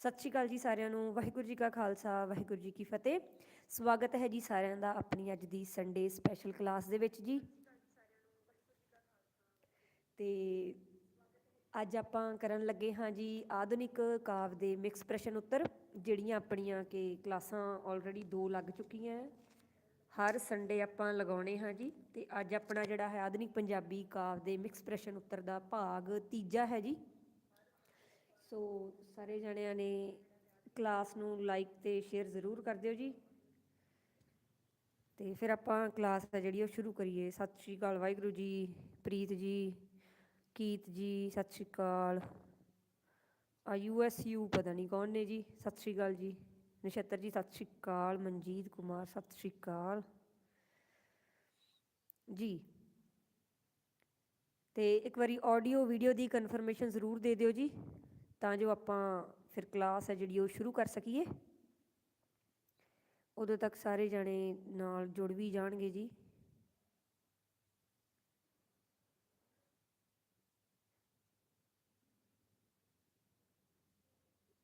ਸਤਿ ਸ਼੍ਰੀ ਅਕਾਲ ਜੀ ਸਾਰਿਆਂ ਨੂੰ। ਵਾਹਿਗੁਰੂ ਜੀ ਕਾ ਖਾਲਸਾ, ਵਾਹਿਗੁਰੂ ਜੀ ਕੀ ਫਤਿਹ। ਸਵਾਗਤ ਹੈ ਜੀ ਸਾਰਿਆਂ ਦਾ ਆਪਣੀ ਅੱਜ ਦੀ ਸੰਡੇ ਸਪੈਸ਼ਲ ਕਲਾਸ ਦੇ ਵਿੱਚ ਜੀ। ਤੇ ਅੱਜ ਆਪਾਂ ਕਰਨ ਲੱਗੇ ਹਾਂ ਜੀ ਆਧੁਨਿਕ ਕਾਵ ਦੇ ਮਿਕਸ ਪ੍ਰਸ਼ਨ ਉੱਤਰ, ਜਿਹੜੀਆਂ ਆਪਣੀਆਂ ਕਿ ਕਲਾਸਾਂ ਆਲਰੇਡੀ ਦੋ ਲੱਗ ਚੁੱਕੀਆਂ ਹੈ ਹਰ ਸੰਡੇ ਆਪਾਂ ਲਗਾਉਣੇ ਹਾਂ ਜੀ ਤੇ ਅੱਜ ਆਪਣਾ ਜਿਹੜਾ ਹੈ ਆਧੁਨਿਕ ਪੰਜਾਬੀ ਕਾਵ ਦੇ ਮਿਕਸ ਪ੍ਰਸ਼ਨ ਉੱਤਰ ਦਾ ਭਾਗ ਤੀਜਾ ਹੈ ਜੀ। ਸੋ ਸਾਰੇ ਜਣਿਆਂ ਨੇ ਕਲਾਸ ਨੂੰ ਲਾਈਕ ਤੇ ਸ਼ੇਅਰ ਜ਼ਰੂਰ ਕਰ ਦਿਓ ਜੀ। ਤੇ ਫਿਰ ਆਪਾਂ ਕਲਾਸ ਆ ਜਿਹੜੀ ਉਹ ਸ਼ੁਰੂ ਕਰੀਏ। ਸਤਿ ਸ਼੍ਰੀ ਅਕਾਲ ਵਾਹਿਗੁਰੂ ਜੀ, ਪ੍ਰੀਤ ਜੀ, ਕੀਤ ਜੀ, ਸਤਿ ਸ਼੍ਰੀ ਅਕਾਲ। ਆ ਯੂ ਪਤਾ ਨਹੀਂ ਕੌਣ ਨੇ ਜੀ। ਸਤਿ ਸ਼੍ਰੀ ਅਕਾਲ ਜੀ। ਨਛੱਤਰ ਜੀ, ਸਤਿ ਸ਼੍ਰੀ ਅਕਾਲ। ਮਨਜੀਤ ਕੁਮਾਰ, ਸਤਿ ਸ਼੍ਰੀ ਅਕਾਲ। ਜੀ। ਤੇ ਇੱਕ ਵਾਰੀ ਆਡੀਓ ਵੀਡੀਓ ਦੀ ਕਨਫਰਮੇਸ਼ਨ ਜ਼ਰੂਰ ਦੇ ਦਿਓ ਜੀ। ਤਾਂ ਜੋ ਆਪਾਂ ਫਿਰ ਕਲਾਸ ਹੈ ਜਿਹੜੀ ਉਹ ਸ਼ੁਰੂ ਕਰ ਸਕੀਏ। ਉਦੋਂ ਤੱਕ ਸਾਰੇ ਜਣੇ ਨਾਲ ਜੁੜ ਵੀ ਜਾਣਗੇ ਜੀ।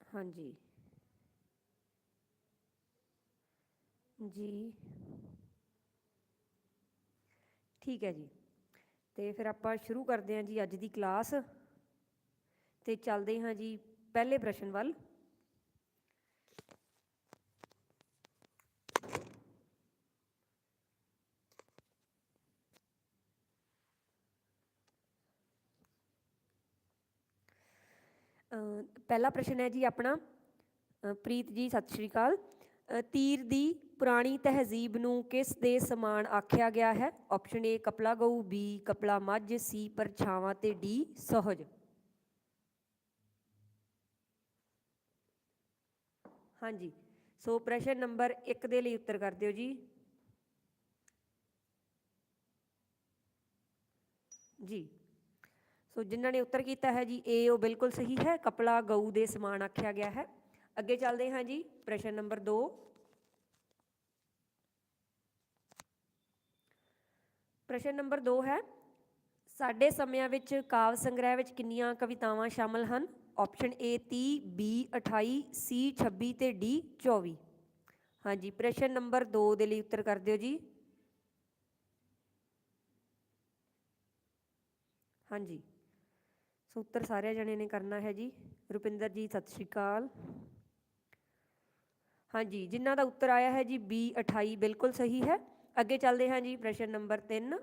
ਹਾਂਜੀ। ਜੀ। ਠੀਕ ਹੈ ਜੀ। ਤੇ ਫਿਰ ਆਪਾਂ ਸ਼ੁਰੂ ਕਰਦੇ ਹਾਂ ਜੀ ਅੱਜ ਦੀ ਕਲਾਸ ਤੇ ਚੱਲਦੇ ਹਾਂ ਜੀ ਪਹਿਲੇ ਪ੍ਰਸ਼ਨ ਵੱਲ। ਪਹਿਲਾ ਪ੍ਰਸ਼ਨ ਹੈ ਜੀ ਆਪਣਾ। ਪ੍ਰੀਤ ਜੀ, ਸਤਿ ਸ਼੍ਰੀ ਅਕਾਲ। ਤੀਰ ਦੀ ਪੁਰਾਣੀ ਤਹਿਜ਼ੀਬ ਨੂੰ ਕਿਸ ਦੇ ਸਮਾਨ ਆਖਿਆ ਗਿਆ ਹੈ? ਆਪਸ਼ਨ ਏ, ਕਪਲਾ ਗਊ, ਬੀ, ਕਪਲਾ ਮੱਝ, ਸੀ ਪਰਛਾਵਾਂ ਤੇ ਡੀ, ਸਹਜ। ਹਾਂਜੀ। ਸੋ ਪ੍ਰਸ਼ਨ ਨੰਬਰ 1 ਦੇ ਲਈ ਉੱਤਰ ਕਰ ਦਿਓ ਜੀ। ਜੀ। ਸੋ ਜਿਨ੍ਹਾਂ ਨੇ ਉੱਤਰ ਕੀਤਾ ਹੈ ਜੀ ਏ ਉਹ ਬਿਲਕੁਲ ਸਹੀ ਹੈ, ਕਪਲਾ ਗਊ ਦੇ ਸਮਾਨ ਆਖਿਆ ਗਿਆ ਹੈ। ਅੱਗੇ ਚੱਲਦੇ ਹਾਂ ਜੀ, ਪ੍ਰਸ਼ਨ ਨੰਬਰ 2 ਪ੍ਰਸ਼ਨ ਨੰਬਰ 2 ਹੈ, ਸਾਡੇ ਸਮਿਆਂ ਵਿੱਚ ਕਾਵ ਸੰਗ੍ਰਹਿ ਵਿੱਚ ਕਿੰਨੀਆਂ ਕਵਿਤਾਵਾਂ ਸ਼ਾਮਲ ਹਨ? ਆਪਸ਼ਨ ਏ 30 ਬੀ 28 ਸੀ 26 ਤੇ ਡੀ 24 ਹਾਂਜੀ, ਪ੍ਰਸ਼ਨ ਨੰਬਰ 2 ਦੇ ਲਈ ਉੱਤਰ ਕਰ ਦਿਓ ਜੀ। ਹਾਂਜੀ। ਸੋ ਉੱਤਰ ਸਾਰਿਆਂ ਜਣੇ ਨੇ ਕਰਨਾ ਹੈ ਜੀ। ਰੁਪਿੰਦਰ ਜੀ, ਸਤਿ ਸ਼੍ਰੀ ਅਕਾਲ। ਹਾਂਜੀ, ਜਿਨ੍ਹਾਂ ਦਾ ਉੱਤਰ ਆਇਆ ਹੈ ਜੀ ਬੀ 28 ਬਿਲਕੁਲ ਸਹੀ ਹੈ। ਅੱਗੇ ਚੱਲਦੇ ਹਾਂ ਜੀ, ਪ੍ਰਸ਼ਨ ਨੰਬਰ 3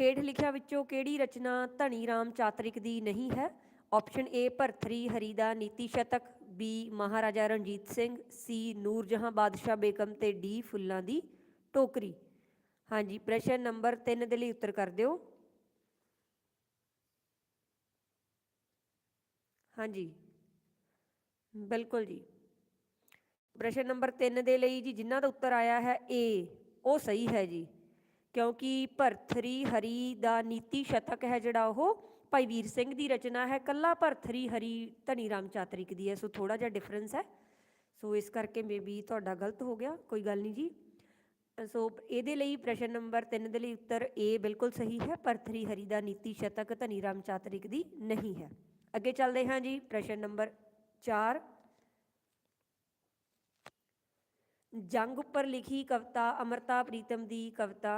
ਹੇਠ ਲਿਖਿਆ ਵਿੱਚੋਂ ਕਿਹੜੀ ਰਚਨਾ ਧਨੀ ਰਾਮ ਚਾਤਰਿਕ ਦੀ ਨਹੀਂ ਹੈ? ਆਪਸ਼ਨ ਏ ਭਰਥਰੀ, ਹਰੀ ਦਾ ਨੀਤੀ ਸ਼ਤਕ ਬੀ ਮਹਾਰਾਜਾ ਰਣਜੀਤ ਸਿੰਘ ਸੀ ਨੂਰਜਹਾਂ ਬਾਦਸ਼ਾਹ ਬੇਗਮ ਤੇ ਡੀ ਫੁੱਲਾਂ ਦੀ ਟੋਕਰੀ। ਹਾਂਜੀ, ਪ੍ਰਸ਼ਨ ਨੰਬਰ 3 ਦੇ ਲਈ ਉੱਤਰ ਕਰ ਦਿਓ। ਹਾਂਜੀ। ਬਿਲਕੁਲ ਜੀ। ਪ੍ਰਸ਼ਨ ਨੰਬਰ 3 ਦੇ ਲਈ ਜੀ, ਜਿਨ੍ਹਾਂ ਦਾ ਉੱਤਰ ਆਇਆ ਹੈ ਏ ਉਹ ਸਹੀ ਹੈ ਜੀ। ਕਿਉਂਕਿ ਭਰਥਰੀ ਹਰੀ ਦਾ ਨੀਤੀ ਸ਼ਤਕ ਹੈ ਜਿਹੜਾ ਉਹ, ਭਾਈ ਵੀਰ ਸਿੰਘ ਦੀ ਰਚਨਾ ਹੈ। ਕੱਲਾ ਭਰਥਰੀ ਹਰੀ ਧਨੀ ਰਾਮ ਚਾਤਰਿਕ ਦੀ ਹੈ। ਸੋ ਥੋੜਾ ਜਿਹਾ ਡਿਫਰੈਂਸ ਹੈ। ਸੋ ਇਸ ਕਰਕੇ ਮੇਬੀ ਤੁਹਾਡਾ ਗਲਤ ਹੋ ਗਿਆ। ਕੋਈ ਗੱਲ ਨਹੀਂ ਜੀ। ਸੋ ਇਹਦੇ ਲਈ ਪ੍ਰਸ਼ਨ ਨੰਬਰ 3 ਦੇ ਲਈ ਉੱਤਰ ਏ ਬਿਲਕੁਲ ਸਹੀ ਹੈ। ਭਰਥਰੀ ਹਰੀ ਦਾ ਨੀਤੀ ਸ਼ਤਕ ਧਨੀ ਰਾਮ ਚਾਤਰਿਕ ਦੀ ਨਹੀਂ ਹੈ। ਅੱਗੇ ਚੱਲਦੇ ਹਾਂ ਜੀ। ਪ੍ਰਸ਼ਨ ਨੰਬਰ 4 ਜੰਗ ਉੱਪਰ ਲਿਖੀ ਕਵਿਤਾ ਅਮਰਤਾ ਪ੍ਰੀਤਮ ਦੀ ਕਵਿਤਾ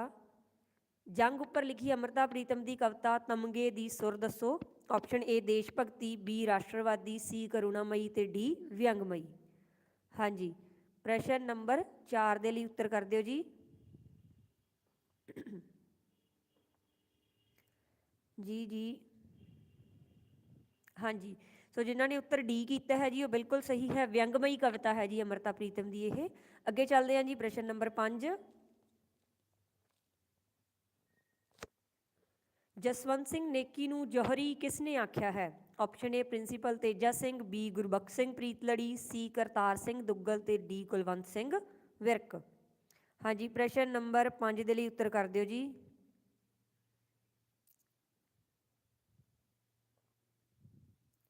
ਜੰਗ ਉੱਪਰ ਲਿਖੀ ਅਮਰਤਾ ਪ੍ਰੀਤਮ ਦੀ ਕਵਿਤਾ ਤਮਗੇ ਦੀ ਸੁਰ ਦੱਸੋ। ਆਪਸ਼ਨ ਏ ਦੇਸ਼ ਭਗਤੀ ਬੀ ਰਾਸ਼ਟਰਵਾਦੀ ਸੀ ਕਰੁਣਾਮਈ ਤੇ ਡੀ ਵਿਅੰਗਮਈ। ਹਾਂਜੀ, ਪ੍ਰਸ਼ਨ ਨੰਬਰ 4 ਦੇ ਲਈ ਉੱਤਰ ਕਰ ਦਿਓ ਜੀ। ਜੀ ਜੀ। ਹਾਂਜੀ, ਸੋ ਜਿਨ੍ਹਾਂ ਨੇ ਉੱਤਰ ਡੀ ਕੀਤਾ ਹੈ ਜੀ, ਉਹ ਬਿਲਕੁਲ ਸਹੀ ਹੈ। ਵਿਅੰਗਮਈ ਕਵਿਤਾ ਹੈ ਜੀ ਅਮਰਤਾ ਪ੍ਰੀਤਮ ਦੀ ਇਹ। ਅੱਗੇ ਚੱਲਦੇ ਹਾਂ ਜੀ, ਪ੍ਰਸ਼ਨ ਨੰਬਰ 5 ਜਸਵੰਤ ਸਿੰਘ ਨੇਕੀ ਨੂੰ ਜੋਹਰੀ ਕਿਸ ਨੇ ਆਖਿਆ ਹੈ? Option A principal Teja Singh B Gurbakhsh Singh Preetlari C Kartar Singh, Duggal ਤੇ ਡੀ ਕੁਲਵੰਤ ਸਿੰਘ, ਵਿਰਕ। ਹਾਂਜੀ, ਪ੍ਰਸ਼ਨ ਨੰਬਰ 5 ਦੇ ਲਈ ਉੱਤਰ ਕਰ ਦਿਓ ਜੀ।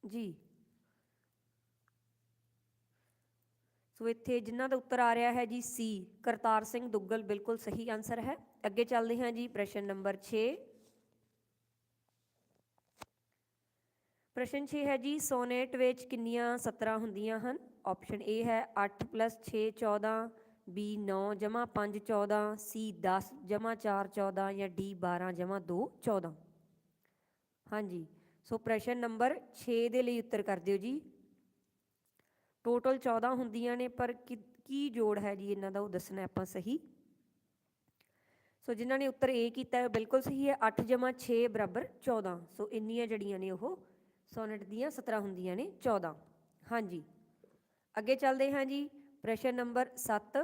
ਜੀ। ਸੋ ਇੱਥੇ ਜਿਨ੍ਹਾਂ ਦਾ ਉੱਤਰ ਆ ਰਿਹਾ ਹੈ ਜੀ ਸੀ ਕਰਤਾਰ ਸਿੰਘ, ਦੁੱਗਲ, ਬਿਲਕੁਲ ਸਹੀ ਆਨਸਰ ਹੈ। ਅੱਗੇ ਚੱਲਦੇ ਹਾਂ ਜੀ, ਪ੍ਰਸ਼ਨ ਨੰਬਰ 6 ਪ੍ਰਸ਼ਨ 6 ਹੈ ਜੀ, ਸੋਨੇਟ ਵਿੱਚ ਕਿੰਨੀਆਂ ਸਤਰਾਂ ਹੁੰਦੀਆਂ ਹਨ? ਆਪਸ਼ਨ ਏ ਹੈ 8 6 14 ਬੀ 9 ਜਮਾ 5 14 ਸੀ 10 ਜਮਾ 4 14 ਜਾਂ ਡੀ 12 ਜਮਾ 2 14 ਹਾਂਜੀ, ਸੋ ਪ੍ਰਸ਼ਨ ਨੰਬਰ 6 ਦੇ ਲਈ ਉੱਤਰ ਕਰ ਦਿਓ ਜੀ। ਟੋਟਲ 14 ਹੁੰਦੀਆਂ ਨੇ, ਪਰ ਕੀ- ਕੀ ਜੋੜ ਹੈ ਜੀ ਇਹਨਾਂ ਦਾ? ਉਹ ਦੱਸਣਾ ਆਪਾਂ ਸਹੀ। ਸੋ ਜਿਨ੍ਹਾਂ ਨੇ ਉੱਤਰ A ਕੀਤਾ ਬਿਲਕੁਲ ਸਹੀ ਹੈ 8 ਜਮਾ 6 ਬਰਾਬਰ 14 ਸੋ ਇੰਨੀਆਂ ਜੜੀਆਂ ਨੇ ਉਹ ਸੋਨਟ ਦੀਆਂ 17 ਹੁੰਦੀਆਂ ਨੇ 14 ਹਾਂਜੀ। ਅੱਗੇ ਚੱਲਦੇ ਹਾਂ ਜੀ, ਪ੍ਰਸ਼ਨ ਨੰਬਰ 7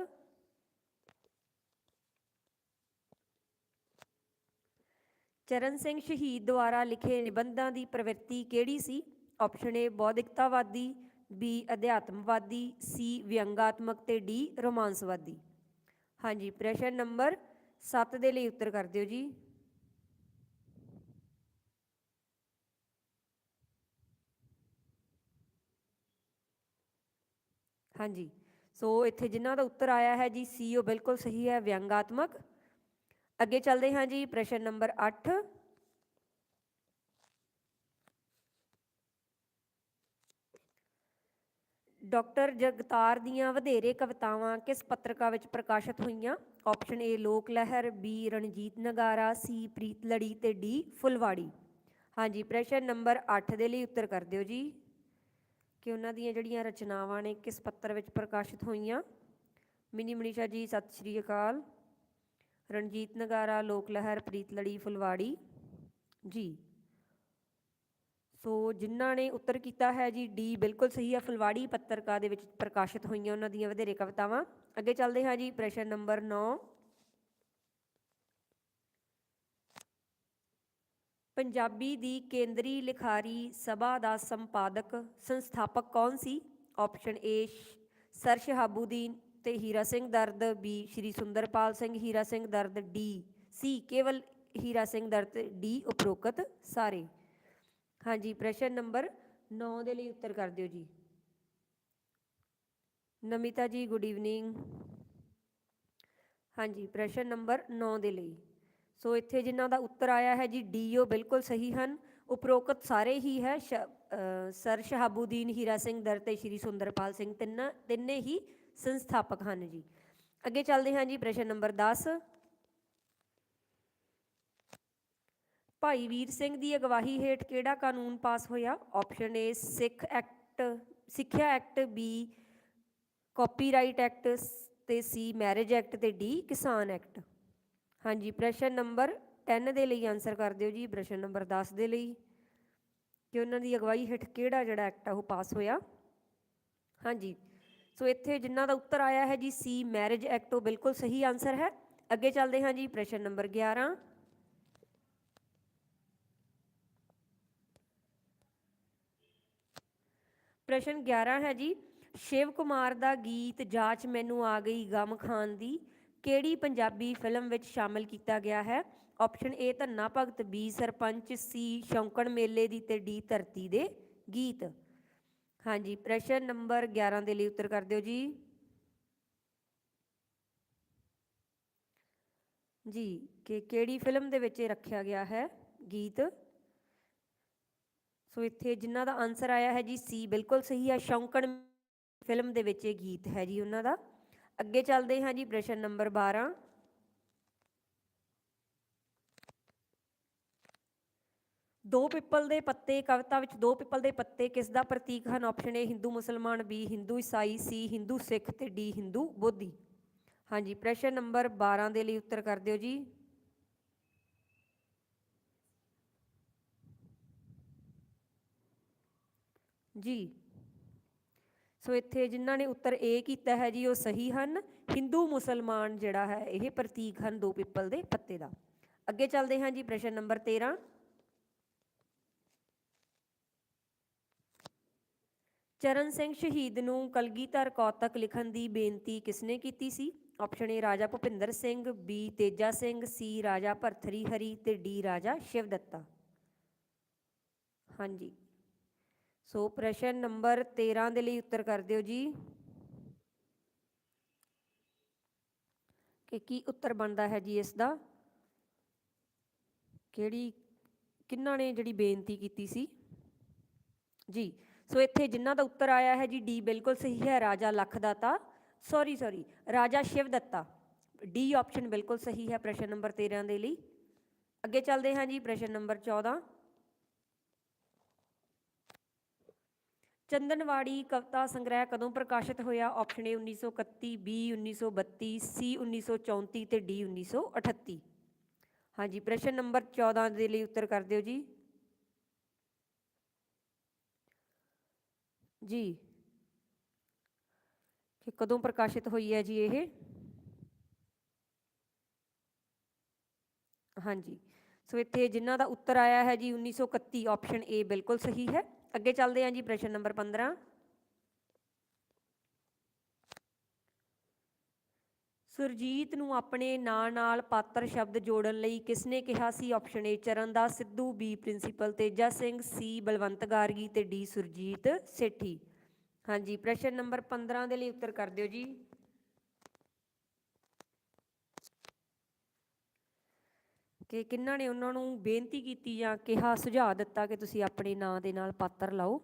ਚਰਨ ਸਿੰਘ ਸ਼ਹੀਦ ਦੁਆਰਾ ਲਿਖੇ ਨਿਬੰਧਾਂ ਦੀ ਪ੍ਰਵਿਰਤੀ ਕਿਹੜੀ ਸੀ? ਆਪਸ਼ਨ ਏ ਬੌਧਿਕਤਾਵਾਦੀ ਬੀ ਅਧਿਆਤਮਵਾਦੀ ਸੀ ਵਿਅੰਗਾਤਮਕ ਤੇ ਡੀ ਰੋਮਾਂਸਵਾਦੀ। ਹਾਂਜੀ, ਪ੍ਰਸ਼ਨ ਨੰਬਰ 7 ਦੇ ਲਈ ਉੱਤਰ ਕਰ ਦਿਓ ਜੀ। ਹਾਂਜੀ। ਸੋ ਇੱਥੇ ਜਿਨ੍ਹਾਂ ਦਾ ਉੱਤਰ ਆਇਆ ਹੈ ਜੀ, ਸੀ, ਉਹ ਬਿਲਕੁਲ ਸਹੀ ਹੈ, ਵਿਅੰਗਾਤਮਕ। ਅੱਗੇ ਚੱਲਦੇ ਹਾਂ ਜੀ, ਪ੍ਰਸ਼ਨ ਨੰਬਰ 8 ਡਾਕਟਰ ਜਗਤਾਰ ਦੀਆਂ ਵਧੇਰੇ ਕਵਿਤਾਵਾਂ ਕਿਸ ਪੱਤਰਕਾ ਵਿੱਚ ਪ੍ਰਕਾਸ਼ਿਤ ਹੋਈਆਂ? ਆਪਸ਼ਨ ਏ, ਲੋਕ ਲਹਿਰ, ਬੀ, ਰਣਜੀਤ ਨਗਾਰਾ, ਸੀ, ਪ੍ਰੀਤ ਲੜੀ ਤੇ ਡੀ, ਫੁਲਵਾੜੀ। ਹਾਂਜੀ, ਪ੍ਰਸ਼ਨ ਨੰਬਰ 8 ਦੇ ਲਈ ਉੱਤਰ ਕਰ ਦਿਓ ਜੀ। ਕਿ ਉਹਨਾਂ ਦੀਆਂ ਜਿਹੜੀਆਂ ਰਚਨਾਵਾਂ ਨੇ, ਕਿਸ ਪੱਤਰ ਵਿੱਚ ਪ੍ਰਕਾਸ਼ਿਤ ਹੋਈਆਂ? ਮਿਨੀ ਮਨੀਸ਼ਾ ਜੀ, ਸਤਿ ਸ਼੍ਰੀ ਅਕਾਲ। ਰਣਜੀਤ ਨਗਾਰਾ, ਲੋਕ ਲਹਿਰ, ਪ੍ਰੀਤ ਲੜੀ, ਫੁਲਵਾੜੀ। ਜੀ। ਸੋ ਜਿਨ੍ਹਾਂ ਨੇ ਉੱਤਰ ਕੀਤਾ ਹੈ ਜੀ, ਡੀ ਬਿਲਕੁਲ ਸਹੀ ਹੈ, ਫੁਲਵਾੜੀ ਪੱਤਰਕਾ ਦੇ ਵਿੱਚ ਪ੍ਰਕਾਸ਼ਿਤ ਹੋਈਆਂ ਉਹਨਾਂ ਦੀਆਂ ਵਧੇਰੇ ਕਵਿਤਾਵਾਂ। ਅੱਗੇ ਚੱਲਦੇ ਹਾਂ ਜੀ, ਪ੍ਰਸ਼ਨ ਨੰਬਰ 9 ਪੰਜਾਬੀ ਦੀ ਕੇਂਦਰੀ ਲਿਖਾਰੀ ਸਭਾ ਦਾ ਸੰਪਾਦਕ ਸੰਸਥਾਪਕ ਕੌਣ ਸੀ? ਆਪਸ਼ਨ ਏ ਸਰ ਸ਼ਹਾਬੂਦੀਨ ਤੇ Hira Singh Dard B Shri Sundarpal Singh, Hira Singh Dard D C ਕੇਵਲ ਹੀਰਾ ਸਿੰਘ ਦਰਦ ਡੀ ਉਪਰੋਕਤ ਸਾਰੇ। ਹਾਂਜੀ, ਪ੍ਰਸ਼ਨ ਨੰਬਰ 9 ਦੇ ਲਈ ਉੱਤਰ ਕਰ ਦਿਓ ਜੀ। ਨਮਿਤਾ ਜੀ, ਗੁੱਡ ਈਵਨਿੰਗ। ਹਾਂਜੀ, ਪ੍ਰਸ਼ਨ ਨੰਬਰ 9 ਦੇ ਲਈ। ਸੋ ਇੱਥੇ ਜਿਨ੍ਹਾਂ ਦਾ ਉੱਤਰ ਆਇਆ ਹੈ ਜੀ ਡੀ ਉਹ ਬਿਲਕੁਲ ਸਹੀ ਹਨ। ਉਪਰੋਕਤ ਸਾਰੇ ਹੀ ਹੈ, ਸ਼- ਸਰ ਸ਼ਹਾਬੂਦੀਨ ਹੀਰਾ ਸਿੰਘ, ਦਰ ਤੇ ਸ਼੍ਰੀ ਸੁੰਦਰਪਾਲ ਸਿੰਘ, ਤਿੰਨਾਂ, ਤਿੰਨੇ ਹੀ ਸੰਸਥਾਪਕ ਹਨ ਜੀ। ਅੱਗੇ ਚੱਲਦੇ ਹਾਂ ਜੀ ਪ੍ਰਸ਼ਨ ਨੰਬਰ 10 ਭਾਈ ਵੀਰ ਸਿੰਘ ਦੀ ਅਗਵਾਹੀ ਹੇਠ ਕਿਹੜਾ ਕਾਨੂੰਨ ਪਾਸ ਹੋਇਆ? ਆਪਸ਼ਨ ਏ ਸਿੱਖ ਐਕਟ, ਸਿੱਖਿਆ ਐਕਟ ਬੀ ਕਾਪੀਰਾਈਟ ਐਕਟ, ਤੇ ਸੀ ਮੈਰਿਜ ਐਕਟ, ਤੇ ਡੀ ਕਿਸਾਨ ਐਕਟ। ਹਾਂਜੀ, ਪ੍ਰਸ਼ਨ ਨੰਬਰ 10 ਦੇ ਲਈ ਆਨਸਰ ਕਰ ਦਿਓ ਜੀ, ਪ੍ਰਸ਼ਨ ਨੰਬਰ 10 ਦੇ ਲਈ। ਕਿ ਉਹਨਾਂ ਦੀ ਅਗਵਾਈ ਹੇਠ ਕਿਹੜਾ ਜਿਹੜਾ ਐਕਟ ਆ, ਉਹ ਪਾਸ ਹੋਇਆ? ਹਾਂਜੀ, ਸੋ ਇੱਥੇ ਜਿਨ੍ਹਾਂ ਦਾ ਉੱਤਰ ਆਇਆ ਹੈ ਜੀ ਸੀ ਮੈਰਿਜ ਐਕਟ ਉਹ ਬਿਲਕੁਲ ਸਹੀ ਆਨਸਰ ਹੈ। ਅੱਗੇ ਚੱਲਦੇ ਹਾਂ ਜੀ, ਪ੍ਰਸ਼ਨ ਨੰਬਰ 11 ਪ੍ਰਸ਼ਨ 11 ਹੈ ਜੀ, ਸ਼ਿਵ ਕੁਮਾਰ ਦਾ ਗੀਤ, ਜਾਚ ਮੈਨੂੰ ਆ ਗਈ ਗਮ ਖਾਨ ਦੀ। ਕਿਹੜੀ ਪੰਜਾਬੀ ਫਿਲਮ ਵਿੱਚ ਸ਼ਾਮਲ ਕੀਤਾ ਗਿਆ ਹੈ? Option A Dhanna Bhagat B sarpanch C ਸ਼ੌਂਕਣ ਮੇਲੇ ਦੀ ਤੇ ਡੀ ਧਰਤੀ ਦੇ ਗੀਤ। ਹਾਂਜੀ, ਪ੍ਰਸ਼ਨ ਨੰਬਰ 11 ਦੇ ਲਈ ਉੱਤਰ ਕਰ ਦਿਓ ਜੀ। ਜੀ, ਕਿ ਕਿਹੜੀ ਫਿਲਮ ਦੇ ਵਿੱਚ ਇਹ ਰੱਖਿਆ ਗਿਆ ਹੈ? ਗੀਤ। ਸੋ ਇੱਥੇ ਜਿਨ੍ਹਾਂ ਦਾ ਆਨਸਰ ਆਇਆ ਹੈ ਜੀ ਸੀ ਬਿਲਕੁਲ ਸਹੀ ਹੈ। ਸ਼ੌਂਕਣ ਫਿਲਮ ਦੇ ਵਿੱਚ ਇਹ ਗੀਤ ਹੈ ਜੀ ਉਹਨਾਂ ਦਾ। ਅੱਗੇ ਚੱਲਦੇ ਹਾਂ ਜੀ ਪ੍ਰਸ਼ਨ ਨੰਬਰ 12 ਦੋ ਪਿੱਪਲ ਦੇ ਪੱਤੇ, ਕਵਿਤਾ ਵਿੱਚ ਦੋ ਪਿੱਪਲ ਦੇ ਪੱਤੇ, ਕਿਸ ਦਾ ਪ੍ਰਤੀਕ ਹਨ ਆਪਸ਼ਨ ਏ ਹਿੰਦੂ, ਮੁਸਲਮਾਨ ਬੀ ਹਿੰਦੂ, ਈਸਾਈ ਸੀ ਹਿੰਦੂ, ਸਿੱਖ ਤੇ ਡੀ ਹਿੰਦੂ, ਬੋਧੀ। ਹਾਂਜੀ, ਪ੍ਰਸ਼ਨ ਨੰਬਰ 12 ਦੇ ਲਈ ਉੱਤਰ ਕਰ ਦਿਓ ਜੀ। ਜੀ। ਸੋ ਇੱਥੇ ਜਿਨ੍ਹਾਂ ਨੇ ਉੱਤਰ A ਕੀਤਾ ਹੈ ਜੀ, ਉਹ ਸਹੀ ਹਨ। ਹਿੰਦੂ ਮੁਸਲਮਾਨ ਜਿਹੜਾ ਹੈ, ਇਹ ਪ੍ਰਤੀਕ ਹਨ ਦੋ ਪਿੱਪਲ ਦੇ ਪੱਤੇ ਦਾ। ਅੱਗੇ ਚੱਲਦੇ ਹਾਂ ਜੀ ਪ੍ਰਸ਼ਨ ਨੰਬਰ 13 ਚਰਨ ਸਿੰਘ ਸ਼ਹੀਦ ਨੂੰ ਕਲਗੀਧਰ ਕੌਤਕ ਲਿਖਣ ਦੀ ਬੇਨਤੀ ਕਿਸਨੇ ਕੀਤੀ ਸੀ? Option A Raja Bhupinder Singh B Teja Singh C Raja Bharthari Hari ਤੇ ਡੀ ਰਾਜਾ ਸ਼ਿਵਦੱਤਾ। ਹਾਂਜੀ। ਸੋ ਪ੍ਰਸ਼ਨ ਨੰਬਰ 13 ਦੇ ਲਈ ਉੱਤਰ ਕਰ ਦਿਓ ਜੀ। ਕਿ ਕੀ ਉੱਤਰ ਬਣਦਾ ਹੈ ਜੀ ਇਸ ਦਾ? ਕਿਹੜੀ, ਕਿੰਨਾਂ ਨੇ ਜਿਹੜੀ ਬੇਨਤੀ ਕੀਤੀ ਸੀ? ਜੀ, ਸੋ ਇੱਥੇ ਜਿਨ੍ਹਾਂ ਦਾ ਉੱਤਰ ਆਇਆ ਹੈ ਜੀ, ਡੀ ਬਿਲਕੁਲ ਸਹੀ ਹੈ, ਰਾਜਾ ਲਖਦਾਤਾ। ਸੌਰੀ ਸੌਰੀ ਰਾਜਾ ਸ਼ਿਵਦੱਤਾ। ਡੀ ਆਪਸ਼ਨ ਬਿਲਕੁਲ ਸਹੀ ਹੈ ਪ੍ਰਸ਼ਨ ਨੰਬਰ 13 ਦੇ ਲਈ। ਅੱਗੇ ਚੱਲਦੇ ਹਾਂ ਜੀ ਪ੍ਰਸ਼ਨ ਨੰਬਰ 14 ਚੰਦਨਵਾੜੀ ਕਵਿਤਾ ਸੰਗ੍ਰਹਿ ਕਦੋਂ ਪ੍ਰਕਾਸ਼ਿਤ ਹੋਇਆ? ਆਪਸ਼ਨ ਏ 1931 ਬੀ 1932 ਸੀ 1934 ਤੇ ਡੀ 1938 ਹਾਂਜੀ, ਪ੍ਰਸ਼ਨ ਨੰਬਰ 14 ਦੇ ਲਈ ਉੱਤਰ ਕਰ ਦਿਓ ਜੀ। ਜੀ। ਕਿ ਕਦੋਂ ਪ੍ਰਕਾਸ਼ਿਤ ਹੋਈ ਹੈ ਜੀ ਇਹ? ਹਾਂਜੀ। ਸੋ ਇੱਥੇ ਜਿਨ੍ਹਾਂ ਦਾ ਉੱਤਰ ਆਇਆ ਹੈ ਜੀ 1931 ਆਪਸ਼ਨ ਏ ਬਿਲਕੁਲ ਸਹੀ ਹੈ। ਅੱਗੇ ਚੱਲਦੇ ਹਾਂ ਜੀ ਪ੍ਰਸ਼ਨ ਨੰਬਰ 15 ਸੁਰਜੀਤ ਨੂੰ ਆਪਣੇ ਨਾਂ ਨਾਲ ਪਾਤਰ ਸ਼ਬਦ ਜੋੜਨ ਲਈ ਕਿਸਨੇ ਕਿਹਾ ਸੀ? Option A Charandas Sidhu B principal Teja Singh C Balwant Gargi ਤੇ ਡੀ ਸੁਰਜੀਤ ਸੇਠੀ। ਹਾਂਜੀ, ਪ੍ਰਸ਼ਨ ਨੰਬਰ 15 ਦੇ ਲਈ ਉੱਤਰ ਕਰ ਦਿਓ ਜੀ। ਕਿ ਕਿੰਨਾਂ ਨੇ ਉਹਨਾਂ ਨੂੰ ਬੇਨਤੀ ਕੀਤੀ ਜਾਂ ਕਿਹਾ, ਸੁਝਾਅ ਦਿੱਤਾ ਕਿ ਤੁਸੀਂ ਆਪਣੇ ਨਾਂ ਦੇ ਨਾਲ ਪਾਤਰ ਲਾਓ?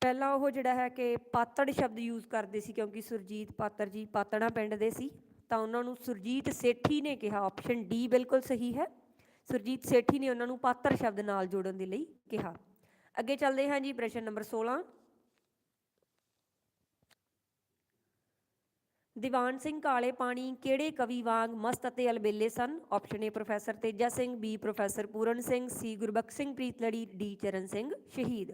ਪਹਿਲਾਂ ਉਹ ਜਿਹੜਾ ਹੈ ਕਿ ਪਾਤੜ ਸ਼ਬਦ ਯੂਜ਼ ਕਰਦੇ ਸੀ ਕਿਉਂਕਿ ਸੁਰਜੀਤ ਪਾਤਰ ਜੀ ਪਾਤੜਾ ਪਿੰਡ ਦੇ ਸੀ, ਤਾਂ ਉਹਨਾਂ ਨੂੰ ਸੁਰਜੀਤ ਸੇਠੀ ਨੇ ਕਿਹਾ। ਆਪਸ਼ਨ ਡੀ ਬਿਲਕੁਲ ਸਹੀ ਹੈ। ਸੁਰਜੀਤ ਸੇਠੀ ਨੇ ਉਹਨਾਂ ਨੂੰ ਪਾਤਰ ਸ਼ਬਦ ਨਾਲ ਜੋੜਨ ਦੇ ਲਈ ਕਿਹਾ। ਅੱਗੇ ਚੱਲਦੇ ਹਾਂ ਜੀ ਪ੍ਰਸ਼ਨ ਨੰਬਰ 16 ਦੀਵਾਨ ਸਿੰਘ ਕਾਲੇ ਪਾਣੀ ਕਿਹੜੇ ਕਵੀ ਵਾਂਗ ਮਸਤ ਅਤੇ ਅਲਬੇਲੇ ਸਨ? Option A professor Teja Singh B professor Puran Singh C Gurbakhsh Singh Preetlari D Charan Singh Shaheed.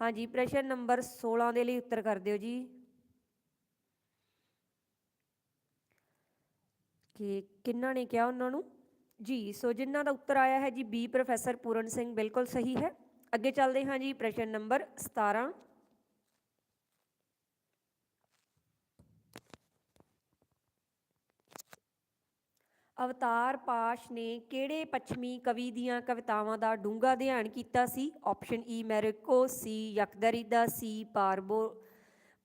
ਹਾਂਜੀ, ਪ੍ਰਸ਼ਨ ਨੰਬਰ 16 ਦੇ ਲਈ ਉੱਤਰ ਕਰ ਦਿਓ ਜੀ। ਕਿ ਕਿੰਨਾਂ ਨੇ ਕਿਹਾ ਉਹਨਾਂ ਨੂੰ? ਜੀ, ਸੋ ਜਿਨ੍ਹਾਂ ਦਾ ਉੱਤਰ ਆਇਆ ਹੈ ਜੀ ਬੀ ਪ੍ਰੋਫੈਸਰ ਪੂਰਨ ਸਿੰਘ ਬਿਲਕੁਲ ਸਹੀ ਹੈ। ਅੱਗੇ ਚੱਲਦੇ ਹਾਂ ਜੀ, ਪ੍ਰਸ਼ਨ ਨੰਬਰ 17 ਅਵਤਾਰ ਪਾਸ਼ ਨੇ ਕਿਹੜੇ ਪੱਛਮੀ ਕਵੀ ਦੀਆਂ ਕਵਿਤਾਵਾਂ ਦਾ ਡੂੰਘਾ ਅਧਿਐਨ ਕੀਤਾ ਸੀ? ਆਪਸ਼ਨ ਈ ਮੈਰਿਕੋ ਸੀ ਯਕਦਰੀਦਾ ਸੀ ਪਾਰਬੋ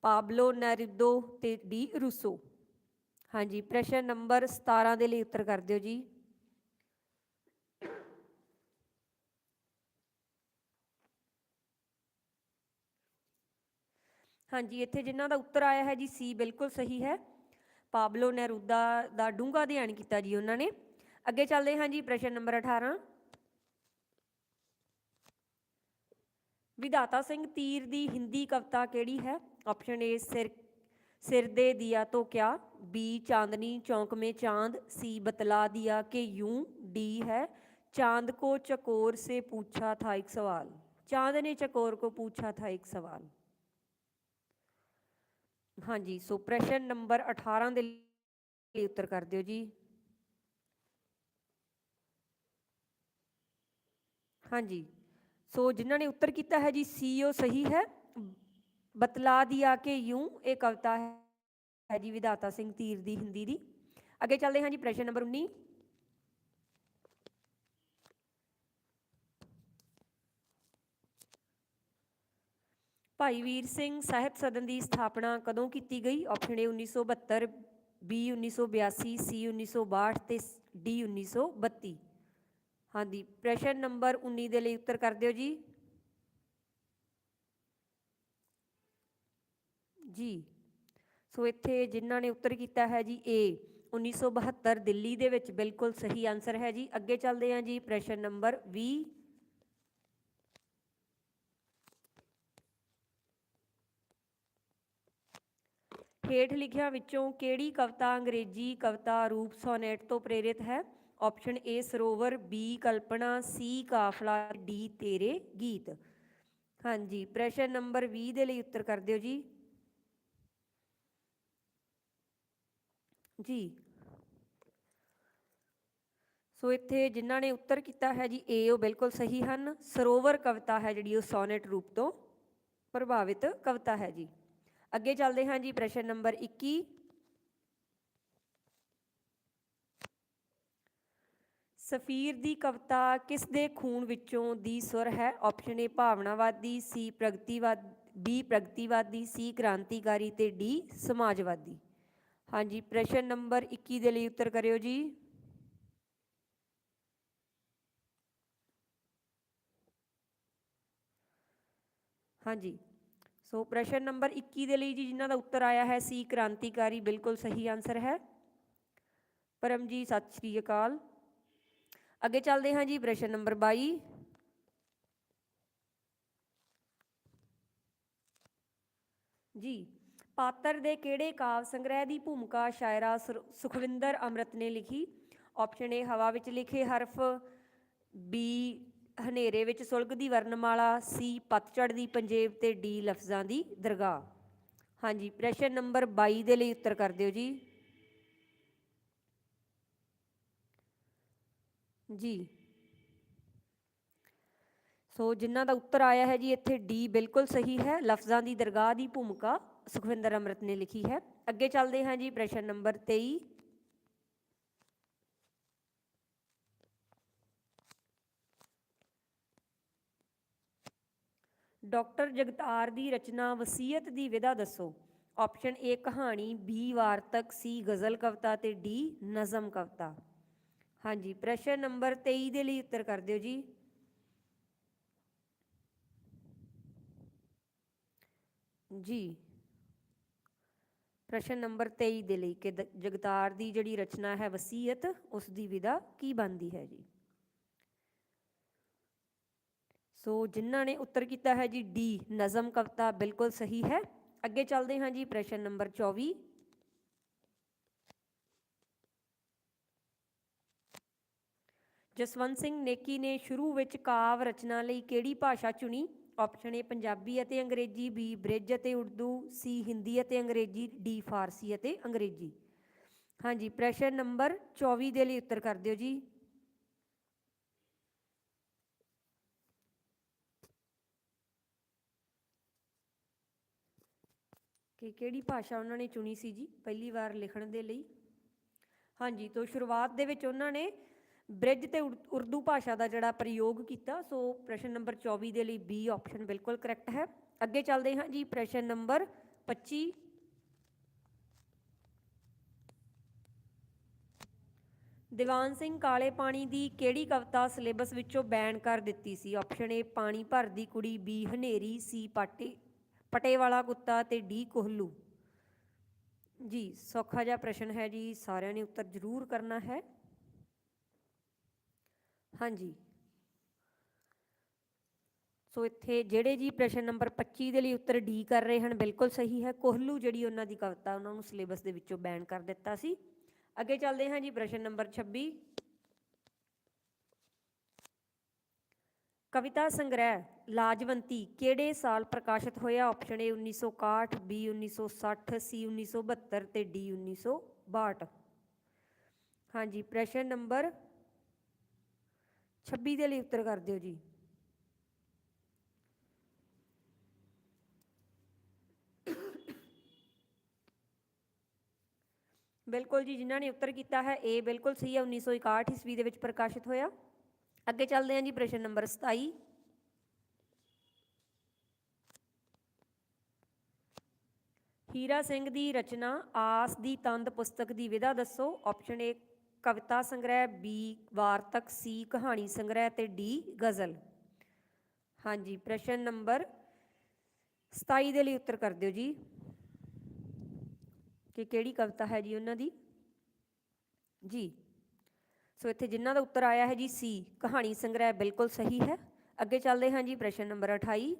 ਪਾਬਲੋ ਨੈਰਿਦੋ ਤੇ ਡੀ ਰੂਸੋ ਹਾਂਜੀ, ਪ੍ਰਸ਼ਨ ਨੰਬਰ 17 ਦੇ ਲਈ ਉੱਤਰ ਕਰ ਦਿਓ ਜੀ। ਹਾਂਜੀ, ਇੱਥੇ ਜਿਨ੍ਹਾਂ ਦਾ ਉੱਤਰ ਆਇਆ ਹੈ ਜੀ ਸੀ ਬਿਲਕੁਲ ਸਹੀ ਹੈ। ਪਾਬਲੋ ਨੇਰੂਦਾ ਦਾ ਡੂੰਘਾ ਅਧਿਐਨ ਕੀਤਾ ਜੀ ਉਹਨਾਂ ਨੇ। ਅੱਗੇ ਚੱਲਦੇ ਹਾਂ ਜੀ ਪ੍ਰਸ਼ਨ ਨੰਬਰ 18 ਵਿਧਾਤਾ ਸਿੰਘ ਤੀਰ ਦੀ ਹਿੰਦੀ ਕਵਿਤਾ ਕਿਹੜੀ ਹੈ? ਆਪਸ਼ਨ ਏ ਸਿਰ ਸਿਰ ਦੇ ਦਿਆ ਤੋਂ ਕਿਆ ਬੀ ਚਾਂਦਨੀ, ਚੌਂਕ ਮੇ ਚਾਂਦ। ਸੀ ਬਤਲਾ ਦਿਆ ਕਿ ਯੂ। ਡੀ ਹੈ, ਚਾਂਦ ਕੋ ਚਕੋਰ ਸੇ पूछा ਥਾ ਇੱਕ ਸਵਾਲ। ਚਾਂਦ ਨੇ चकोर ਕੋ पूछा था एक सवाल ਹਾਂਜੀ, ਸੋ ਪ੍ਰਸ਼ਨ ਨੰਬਰ 18 ਦੇ ਲਈ ਉੱਤਰ ਕਰ ਦਿਓ ਜੀ। ਹਾਂਜੀ, ਸੋ ਜਿਨ੍ਹਾਂ ਨੇ ਉੱਤਰ ਕੀਤਾ ਹੈ ਜੀ ਸੀ ਉਹ ਸਹੀ ਹੈ, ਬਤਲਾ ਦਿਆ ਕਿ ਯੂੰ, ਇਹ ਕਵਿਤਾ ਹੈ ਜੀ ਵਿਧਾਤਾ ਸਿੰਘ ਤੀਰ ਦੀ, ਹਿੰਦੀ ਦੀ। ਅੱਗੇ ਚੱਲਦੇ ਹਾਂ ਜੀ ਪ੍ਰਸ਼ਨ ਨੰਬਰ 19 ਭਾਈ ਵੀਰ ਸਿੰਘ ਸਾਹਿਤ ਸਦਨ ਦੀ ਸਥਾਪਨਾ ਕਦੋਂ ਕੀਤੀ ਗਈ? ਆਪਸ਼ਨ ਏ 1972 ਬੀ 1982 ਸੀ 1962 ਤੇ ਡੀ 1932 ਹਾਂਜੀ, ਪ੍ਰਸ਼ਨ ਨੰਬਰ 19 ਦੇ ਲਈ ਉੱਤਰ ਕਰ ਦਿਓ ਜੀ। ਜੀ, ਸੋ ਇੱਥੇ ਜਿਨ੍ਹਾਂ ਨੇ ਉੱਤਰ ਕੀਤਾ ਹੈ ਜੀ ਏ 1972 ਦਿੱਲੀ ਦੇ ਵਿੱਚ ਬਿਲਕੁਲ ਸਹੀ ਆਨਸਰ ਹੈ ਜੀ। ਅੱਗੇ ਚੱਲਦੇ ਹਾਂ ਜੀ, ਪ੍ਰਸ਼ਨ ਨੰਬਰ 20 ਹੇਠ ਲਿਖਿਆਂ ਵਿੱਚੋਂ ਕਿਹੜੀ ਕਵਿਤਾ ਅੰਗਰੇਜ਼ੀ ਕਵਿਤਾ ਰੂਪ ਸੋਨੇਟ ਤੋਂ ਪ੍ਰੇਰਿਤ ਹੈ? ਆਪਸ਼ਨ ਏ ਸਰੋਵਰ ਬੀ ਕਲਪਨਾ ਸੀ ਕਾਫਲਾ ਡੀ ਤੇਰੇ ਗੀਤ। ਹਾਂਜੀ, ਪ੍ਰਸ਼ਨ ਨੰਬਰ 20 ਦੇ ਲਈ ਉੱਤਰ ਕਰ ਦਿਓ ਜੀ। ਜੀ। ਸੋ ਇੱਥੇ ਜਿਨ੍ਹਾਂ ਨੇ ਉੱਤਰ ਕੀਤਾ ਹੈ ਜੀ ਏ ਉਹ ਬਿਲਕੁਲ ਸਹੀ ਹਨ। ਸਰੋਵਰ ਕਵਿਤਾ ਹੈ ਜਿਹੜੀ ਉਹ ਸੋਨੇਟ ਰੂਪ ਤੋਂ ਪ੍ਰਭਾਵਿਤ ਕਵਿਤਾ ਹੈ ਜੀ। ਅੱਗੇ ਚੱਲਦੇ ਹਾਂ ਜੀ, ਪ੍ਰਸ਼ਨ ਨੰਬਰ 21 ਸਫੀਰ ਦੀ ਕਵਿਤਾ ਕਿਸ ਦੇ ਖੂਨ ਵਿੱਚੋਂ ਦੀ ਸੁਰ ਹੈ? ਆਪਸ਼ਨ ਏ ਭਾਵਨਾਵਾਦੀ ਸੀ ਪ੍ਰਗਤੀਵਾਦ ਬੀ ਪ੍ਰਗਤੀਵਾਦੀ ਸੀ ਕ੍ਰਾਂਤੀਕਾਰੀ ਤੇ ਡੀ ਸਮਾਜਵਾਦੀ। ਹਾਂਜੀ, ਪ੍ਰਸ਼ਨ ਨੰਬਰ 21 ਦੇ ਲਈ ਉੱਤਰ ਕਰਿਓ ਜੀ। ਹਾਂਜੀ। ਸੋ ਪ੍ਰਸ਼ਨ ਨੰਬਰ 21 ਦੇ ਲਈ ਜੀ, ਜਿਨ੍ਹਾਂ ਦਾ ਉੱਤਰ ਆਇਆ ਹੈ, ਸੀ ਕ੍ਰਾਂਤੀਕਾਰੀ, ਬਿਲਕੁਲ ਸਹੀ ਆਨਸਰ ਹੈ। ਪਰਮ ਜੀ ਸਤਿ ਸ਼੍ਰੀ ਅਕਾਲ। ਅੱਗੇ ਚੱਲਦੇ ਹਾਂ ਜੀ, ਪ੍ਰਸ਼ਨ ਨੰਬਰ 22 ਜੀ, ਪਾਤਰ ਦੇ ਕਿਹੜੇ ਕਾਵ ਸੰਗ੍ਰਹਿ ਦੀ ਭੂਮਿਕਾ ਸ਼ਾਇਰਾ ਸੁਰ- ਸੁਖਵਿੰਦਰ ਅੰਮ੍ਰਿਤ ਨੇ ਲਿਖੀ? ਆਪਸ਼ਨ ਏ ਹਵਾ ਵਿੱਚ ਲਿਖੇ ਹਰਫ ਬੀ ਹਨੇਰੇ ਵਿੱਚ ਸੁਲਗਦੀ ਵਰਣਮਾਲਾ ਸੀ ਪਤਝੜ ਦੀ ਪੰਜੇਬ ਤੇ ਡੀ ਲਫ਼ਜ਼ਾਂ ਦੀ ਦਰਗਾਹ। ਹਾਂਜੀ, ਪ੍ਰਸ਼ਨ ਨੰਬਰ 22 ਦੇ ਲਈ ਉੱਤਰ ਕਰ ਦਿਓ ਜੀ। ਜੀ। ਸੋ ਜਿਨ੍ਹਾਂ ਦਾ ਉੱਤਰ ਆਇਆ ਹੈ ਜੀ, ਇੱਥੇ ਡੀ ਬਿਲਕੁਲ ਸਹੀ ਹੈ। ਲਫ਼ਜ਼ਾਂ ਦੀ ਦਰਗਾਹ ਦੀ ਭੂਮਿਕਾ ਸੁਖਵਿੰਦਰ ਅੰਮ੍ਰਿਤ ਨੇ ਲਿਖੀ ਹੈ। ਅੱਗੇ ਚੱਲਦੇ ਹਾਂ ਜੀ, ਪ੍ਰਸ਼ਨ ਨੰਬਰ 23 ਡਾਕਟਰ ਜਗਤਾਰ ਦੀ ਰਚਨਾ, ਵਸੀਅਤ ਦੀ ਵਿਧਾ ਦੱਸੋ। ਆਪਸ਼ਨ ਏ ਕਹਾਣੀ ਬੀ ਵਾਰਤਕ ਸੀ ਗਜ਼ਲ ਕਵਿਤਾ ਤੇ ਡੀ ਨਜ਼ਮ ਕਵਿਤਾ। ਹਾਂਜੀ, ਪ੍ਰਸ਼ਨ ਨੰਬਰ 23 ਦੇ ਲਈ ਉੱਤਰ ਕਰ ਦਿਓ ਜੀ। ਜੀ। ਪ੍ਰਸ਼ਨ ਨੰਬਰ 23 ਦੇ ਲਈ ਕਿ ਜਗਤਾਰ ਦੀ ਜਿਹੜੀ ਰਚਨਾ ਹੈ, ਵਸੀਅਤ, ਉਸ ਦੀ ਵਿਧਾ ਕੀ ਬਣਦੀ ਹੈ ਜੀ? ਸੋ ਜਿਨ੍ਹਾਂ ਨੇ ਉੱਤਰ ਕੀਤਾ ਹੈ ਜੀ, ਡੀ, ਨਜ਼ਮ ਕਵਿਤਾ ਬਿਲਕੁਲ ਸਹੀ ਹੈ। ਅੱਗੇ ਚੱਲਦੇ ਹਾਂ ਜੀ, ਪ੍ਰਸ਼ਨ ਨੰਬਰ 24 ਜਸਵੰਤ ਸਿੰਘ ਨੇਕੀ ਨੇ ਸ਼ੁਰੂ ਵਿੱਚ ਕਾਵ ਰਚਨਾ ਲਈ ਕਿਹੜੀ ਭਾਸ਼ਾ ਚੁਣੀ? ਆਪਸ਼ਨ ਏ ਪੰਜਾਬੀ ਅਤੇ ਅੰਗਰੇਜ਼ੀ ਬੀ ਬ੍ਰਿਜ ਅਤੇ ਉਰਦੂ ਸੀ ਹਿੰਦੀ ਅਤੇ ਅੰਗਰੇਜ਼ੀ ਡੀ ਫਾਰਸੀ ਅਤੇ ਅੰਗਰੇਜ਼ੀ। ਹਾਂਜੀ, ਪ੍ਰਸ਼ਨ ਨੰਬਰ 24 ਦੇ ਲਈ ਉੱਤਰ ਕਰ ਦਿਓ ਜੀ। ਕਿ ਕਿਹੜੀ ਭਾਸ਼ਾ ਉਹਨਾਂ ਨੇ ਚੁਣੀ ਸੀ ਜੀ ਪਹਿਲੀ ਵਾਰ ਲਿਖਣ ਦੇ ਲਈ? ਹਾਂਜੀ, ਤੋਂ ਸ਼ੁਰੂਆਤ ਦੇ ਵਿੱਚ ਉਹਨਾਂ ਨੇ ਬ੍ਰਿਜ ਤੇ ਉਰਦੂ ਭਾਸ਼ਾ ਦਾ ਜਿਹੜਾ ਪ੍ਰਯੋਗ ਕੀਤਾ, ਸੋ ਪ੍ਰਸ਼ਨ ਨੰਬਰ 24 ਦੇ ਲਈ ਬੀ ਆਪਸ਼ਨ ਬਿਲਕੁਲ ਕਰੈਕਟ ਹੈ। ਅੱਗੇ ਚੱਲਦੇ ਹਾਂ ਜੀ, ਪ੍ਰਸ਼ਨ ਨੰਬਰ 25 ਦੀਵਾਨ ਸਿੰਘ ਕਾਲੇ ਪਾਣੀ ਦੀ ਕਿਹੜੀ ਕਵਿਤਾ ਸਿਲੇਬਸ ਵਿੱਚੋਂ ਬੈਨ ਕਰ ਦਿੱਤੀ ਸੀ? ਆਪਸ਼ਨ ਏ ਪਾਣੀ ਭਰਦੀ ਕੁੜੀ ਬੀ ਹਨੇਰੀ ਸੀ ਪਾਟੇ ਪਟੇ ਵਾਲਾ ਕੁੱਤਾ ਤੇ ਡੀ ਕੋਹਲੂ। ਜੀ, ਸੌਖਾ ਜਿਹਾ ਪ੍ਰਸ਼ਨ ਹੈ ਜੀ, ਸਾਰਿਆਂ ਨੇ ਉੱਤਰ ਜ਼ਰੂਰ ਕਰਨਾ ਹੈ। ਹਾਂਜੀ। ਸੋ ਇੱਥੇ ਜਿਹੜੇ ਜੀ ਪ੍ਰਸ਼ਨ ਨੰਬਰ 25 ਦੇ ਲਈ ਉੱਤਰ ਡੀ ਕਰ ਰਹੇ ਹਨ, ਬਿਲਕੁਲ ਸਹੀ ਹੈ। ਕੋਹਲੂ ਜਿਹੜੀ ਉਹਨਾਂ ਦੀ ਕਵਿਤਾ ਉਹਨਾਂ ਨੂੰ ਸਿਲੇਬਸ ਦੇ ਵਿੱਚੋਂ ਬੈਨ ਕਰ ਦਿੱਤਾ ਸੀ। ਅੱਗੇ ਚੱਲਦੇ ਹਾਂ ਜੀ ਪ੍ਰਸ਼ਨ ਨੰਬਰ 26 ਕਵਿਤਾ ਸੰਗ੍ਰਹਿ, ਲਾਜਵੰਤੀ, ਕਿਹੜੇ ਸਾਲ ਪ੍ਰਕਾਸ਼ਿਤ ਹੋਇਆ? ਆਪਸ਼ਨ ਏ 1961 ਬੀ 1960 ਸੀ 1972 ਤੇ ਡੀ 1962 ਹਾਂਜੀ, ਪ੍ਰਸ਼ਨ ਨੰਬਰ 26 ਦੇ ਲਈ ਉੱਤਰ ਕਰ ਦਿਓ ਜੀ। ਬਿਲਕੁਲ ਜੀ, ਜਿਨ੍ਹਾਂ ਨੇ ਉੱਤਰ ਕੀਤਾ ਹੈ ਇਹ ਬਿਲਕੁਲ ਸਹੀ ਹੈ 1961 ਈਸਵੀ ਦੇ ਵਿੱਚ ਪ੍ਰਕਾਸ਼ਿਤ ਹੋਇਆ। ਅੱਗੇ ਚੱਲਦੇ ਹਾਂ ਜੀ ਪ੍ਰਸ਼ਨ ਨੰਬਰ 27 ਹੀਰਾ ਸਿੰਘ ਦੀ ਰਚਨਾ, ਆਸ ਦੀ ਤੰਦ ਪੁਸਤਕ ਦੀ ਵਿਧਾ ਦੱਸੋ। ਆਪਸ਼ਨ ਏ ਕਵਿਤਾ ਸੰਗ੍ਰਹਿ ਬੀ ਵਾਰਤਕ ਸੀ ਕਹਾਣੀ ਸੰਗ੍ਰਹਿ ਤੇ ਡੀ ਗਜ਼ਲ। ਹਾਂਜੀ, ਪ੍ਰਸ਼ਨ ਨੰਬਰ 27 ਦੇ ਲਈ ਉੱਤਰ ਕਰ ਦਿਓ ਜੀ। ਕਿ ਕਿਹੜੀ ਕਵਿਤਾ ਹੈ ਜੀ ਉਹਨਾਂ ਦੀ? ਜੀ। ਸੋ ਇੱਥੇ ਜਿਨ੍ਹਾਂ ਦਾ ਉੱਤਰ ਆਇਆ ਹੈ ਜੀ ਸੀ, ਕਹਾਣੀ ਸੰਗ੍ਰਹਿ ਬਿਲਕੁਲ ਸਹੀ ਹੈ। ਅੱਗੇ ਚੱਲਦੇ ਹਾਂ ਜੀ ਪ੍ਰਸ਼ਨ ਨੰਬਰ 28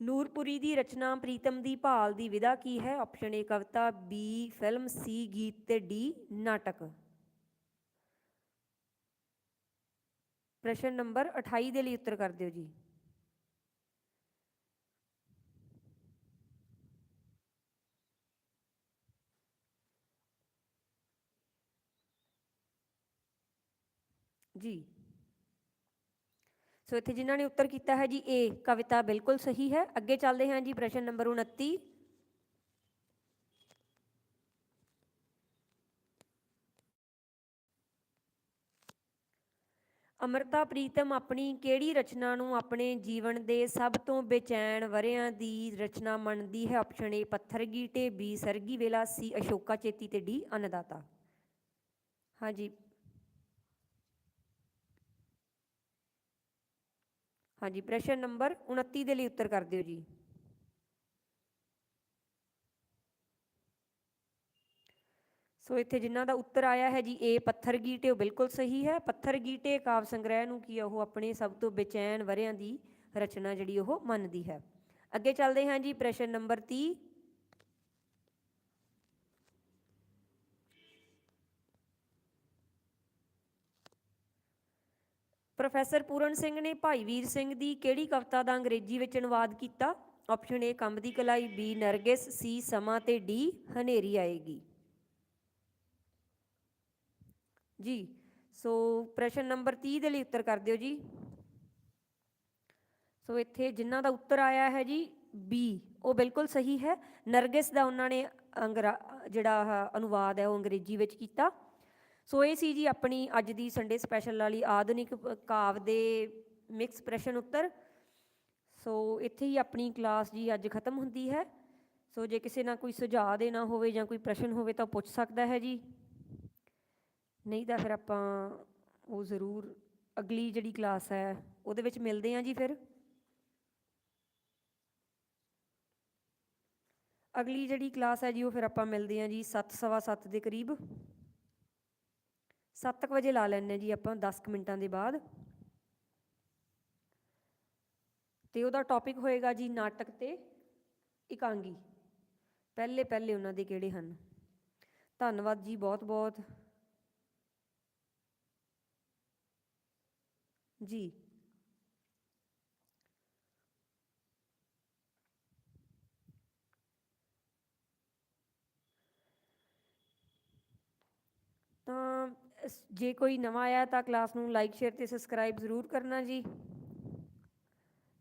ਨੂਰਪੁਰੀ ਦੀ ਰਚਨਾ ਪ੍ਰੀਤਮ ਦੀ ਭਾਲ ਦੀ ਵਿਧਾ ਕੀ ਹੈ? ਆਪਸ਼ਨ ਏ ਕਵਿਤਾ ਬੀ ਫਿਲਮ ਸੀ ਗੀਤ ਤੇ ਡੀ ਨਾਟਕ। ਪ੍ਰਸ਼ਨ ਨੰਬਰ 28 ਦੇ ਲਈ ਉੱਤਰ ਕਰ ਦਿਓ ਜੀ। ਜੀ। ਸੋ ਇੱਥੇ ਜਿਨ੍ਹਾਂ ਨੇ ਉੱਤਰ ਕੀਤਾ ਹੈ ਜੀ ਏ ਕਵਿਤਾ ਬਿਲਕੁਲ ਸਹੀ ਹੈ। ਅੱਗੇ ਚੱਲਦੇ ਹਾਂ ਜੀ, ਪ੍ਰਸ਼ਨ ਨੰਬਰ 29 ਅਮਰਤਾ, ਪ੍ਰੀਤਮ, ਆਪਣੀ ਕਿਹੜੀ ਰਚਨਾ ਨੂੰ ਆਪਣੇ ਜੀਵਨ ਦੇ ਸਭ ਤੋਂ ਬੇਚੈਨ ਵਰਿਆਂ ਦੀ ਰਚਨਾ ਮੰਨਦੀ ਹੈ? ਆਪਸ਼ਨ ਏ ਪੱਥਰ ਗੀਟੇ ਬੀ ਸਰਗੀ ਵੇਲਾ ਸੀ ਅਸ਼ੋਕਾ ਚੇਤੀ ਤੇ ਡੀ ਅੰਨਦਾਤਾ। ਹਾਂਜੀ ਹਾਂਜੀ, ਪ੍ਰਸ਼ਨ ਨੰਬਰ 29 ਦੇ ਲਈ ਉੱਤਰ ਕਰ ਦਿਓ ਜੀ। ਸੋ ਇੱਥੇ ਜਿਨ੍ਹਾਂ ਦਾ ਉੱਤਰ ਆਇਆ ਹੈ ਜੀ ਏ ਪੱਥਰ ਗੀਟੇ, ਉਹ ਬਿਲਕੁਲ ਸਹੀ ਹੈ। ਪੱਥਰ ਗੀਟੇ ਕਾਵ ਸੰਗ੍ਰਹਿ ਨੂੰ ਕੀ ਆ, ਉਹ ਆਪਣੇ ਸਭ ਤੋਂ ਬੇਚੈਨ ਵਰਿਆਂ ਦੀ ਰਚਨਾ ਜਿਹੜੀ ਉਹ ਮੰਨਦੀ ਹੈ। ਅੱਗੇ ਚੱਲਦੇ ਹਾਂ ਜੀ, ਪ੍ਰਸ਼ਨ ਨੰਬਰ 30 ਪ੍ਰੋਫੈਸਰ ਪੂਰਨ ਸਿੰਘ ਨੇ ਭਾਈ ਵੀਰ ਸਿੰਘ ਦੀ ਕਿਹੜੀ ਕਵਿਤਾ ਦਾ ਅੰਗਰੇਜ਼ੀ ਵਿੱਚ ਅਨੁਵਾਦ ਕੀਤਾ? ਆਪਸ਼ਨ ਏ ਕੰਬ ਦੀ ਕਲਾਈ ਬੀ ਨਰਗਿਸ ਸੀ ਸਮਾਂ ਤੇ ਡੀ ਹਨੇਰੀ ਆਏਗੀ। ਜੀ, ਸੋ ਪ੍ਰਸ਼ਨ ਨੰਬਰ 30 ਦੇ ਲਈ ਉੱਤਰ ਕਰ ਦਿਓ ਜੀ। ਸੋ ਇੱਥੇ ਜਿਨ੍ਹਾਂ ਦਾ ਉੱਤਰ ਆਇਆ ਹੈ ਜੀ ਬੀ ਉਹ ਬਿਲਕੁਲ ਸਹੀ ਹੈ। ਨਰਗਿਸ ਦਾ ਉਹਨਾਂ ਨੇ ਅੰਗਰਾ, ਜਿਹੜਾ ਅਨੁਵਾਦ ਹੈ, ਉਹ ਅੰਗਰੇਜ਼ੀ ਵਿੱਚ ਕੀਤਾ। ਸੋ ਇਹ ਸੀ ਜੀ ਆਪਣੀ ਅੱਜ ਦੀ ਸੰਡੇ ਸਪੈਸ਼ਲ ਵਾਲੀ ਆਧੁਨਿਕ ਪ- ਕਾਵ ਦੇ ਮਿਕਸ ਪ੍ਰਸ਼ਨ ਉੱਤਰ। ਸੋ ਇੱਥੇ ਹੀ ਆਪਣੀ ਕਲਾਸ ਜੀ ਅੱਜ ਖਤਮ ਹੁੰਦੀ ਹੈ। ਸੋ ਜੇ ਕਿਸੇ ਨਾਲ ਕੋਈ ਸੁਝਾਅ ਦੇਣਾ ਹੋਵੇ ਜਾਂ ਕੋਈ ਪ੍ਰਸ਼ਨ ਹੋਵੇ ਤਾਂ ਪੁੱਛ ਸਕਦਾ ਹੈ ਜੀ। ਨਹੀਂ ਤਾਂ ਫਿਰ ਆਪਾਂ ਉਹ ਜ਼ਰੂਰ ਅਗਲੀ ਜਿਹੜੀ ਕਲਾਸ ਹੈ, ਉਹਦੇ ਵਿੱਚ ਮਿਲਦੇ ਹਾਂ ਜੀ ਫਿਰ। ਅਗਲੀ ਜਿਹੜੀ ਕਲਾਸ ਹੈ ਜੀ, ਉਹ ਫਿਰ ਆਪਾਂ ਮਿਲਦੇ ਹਾਂ ਜੀ 7:30 ਦੇ ਕਰੀਬ। 7 ਵਜੇ ਲਾ ਲੈਂਦੇ ਹਾਂ ਜੀ ਆਪਾਂ 10 ਕੁ ਮਿੰਟਾਂ ਦੇ ਬਾਅਦ। ਤੇ ਉਹਦਾ ਟੌਪਿਕ ਹੋਏਗਾ ਜੀ ਨਾਟਕ ਤੇ ਇਕਾਂਗੀ। ਪਹਿਲੇ ਪਹਿਲੇ ਉਹਨਾਂ ਦੇ ਕਿਹੜੇ ਹਨ? ਧੰਨਵਾਦ ਜੀ ਬਹੁਤ ਬਹੁਤ। ਜੀ। ਤਾਂ ਜੇ ਕੋਈ ਨਵਾਂ ਆਇਆ ਤਾਂ ਕਲਾਸ ਨੂੰ ਲਾਈਕ ਸ਼ੇਅਰ ਤੇ ਸਬਸਕ੍ਰਾਈਬ ਜ਼ਰੂਰ ਕਰਨਾ ਜੀ।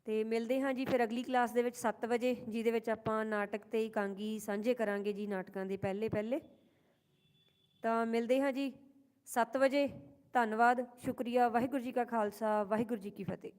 ਤੇ ਮਿਲਦੇ ਹਾਂ ਜੀ ਫਿਰ ਅਗਲੀ ਕਲਾਸ ਦੇ ਵਿੱਚ 7 ਵਜੇ, ਜਿਹਦੇ ਵਿੱਚ ਆਪਾਂ ਨਾਟਕ ਤੇ ਇਕਾਂਗੀ ਸਾਂਝੇ ਕਰਾਂਗੇ ਜੀ ਨਾਟਕਾਂ ਦੇ ਪਹਿਲੇ ਪਹਿਲੇ। ਤਾਂ ਮਿਲਦੇ ਹਾਂ ਜੀ 7 ਵਜੇ। ਧੰਨਵਾਦ। ਸ਼ੁਕਰੀਆ। ਵਾਹਿਗੁਰੂ ਜੀ ਕਾ ਖਾਲਸਾ। ਵਾਹਿਗੁਰੂ ਜੀ ਕੀ ਫਤਿਹ।